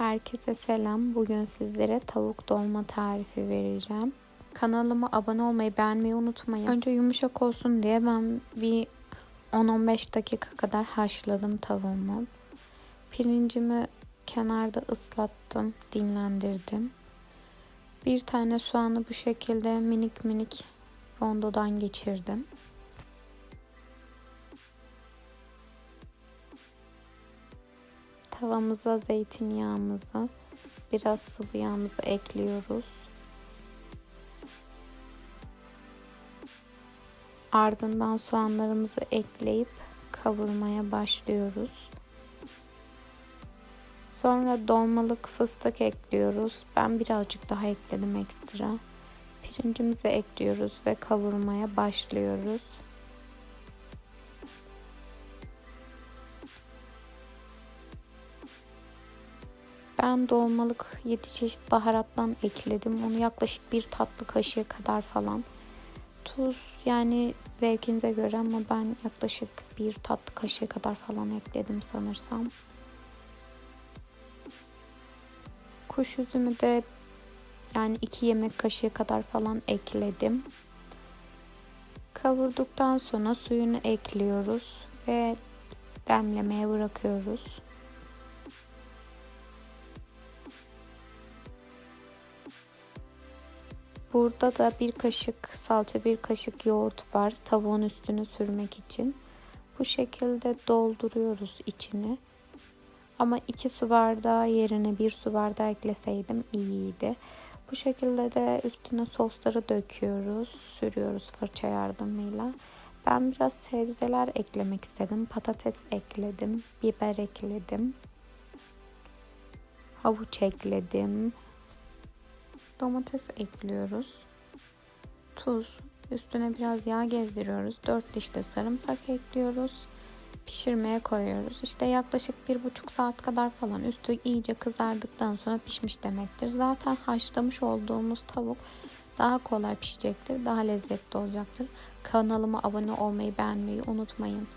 Herkese selam. Bugün sizlere tavuk dolma tarifi vereceğim. Kanalıma abone olmayı, beğenmeyi unutmayın. Önce yumuşak olsun diye ben bir 10-15 dakika kadar haşladım tavuğumu. Pirincimi kenarda ıslattım, dinlendirdim. Bir tane soğanı bu şekilde minik minik rondodan geçirdim. Tavamıza zeytinyağımızı, biraz sıvı yağımızı ekliyoruz. Ardından soğanlarımızı ekleyip kavurmaya başlıyoruz. Sonra dolmalık fıstık ekliyoruz. Ben birazcık daha ekledim ekstra. Pirincimizi ekliyoruz ve kavurmaya başlıyoruz. Ben dolmalık 7 çeşit baharattan ekledim. Onu yaklaşık bir tatlı kaşığı kadar falan. Tuz yani zevkinize göre ama ben yaklaşık bir tatlı kaşığı kadar falan ekledim sanırsam. Kuş üzümü de yani 2 yemek kaşığı kadar falan ekledim. Kavurduktan sonra suyunu ekliyoruz ve demlemeye bırakıyoruz. Burada da bir kaşık salça, bir kaşık yoğurt var. Tavuğun üstünü sürmek için. Bu şekilde dolduruyoruz içini. Ama iki su bardağı yerine bir su bardağı ekleseydim iyiydi. Bu şekilde de üstüne sosları döküyoruz, sürüyoruz fırça yardımıyla. Ben biraz sebzeler eklemek istedim. Patates ekledim, biber ekledim. Havuç ekledim. Domates ekliyoruz. Tuz. Üstüne biraz yağ gezdiriyoruz. 4 diş de sarımsak ekliyoruz. Pişirmeye koyuyoruz. İşte yaklaşık bir buçuk saat kadar falan üstü iyice kızardıktan sonra pişmiş demektir. Zaten haşlamış olduğumuz tavuk daha kolay pişecektir. Daha lezzetli olacaktır. Kanalıma abone olmayı beğenmeyi unutmayın.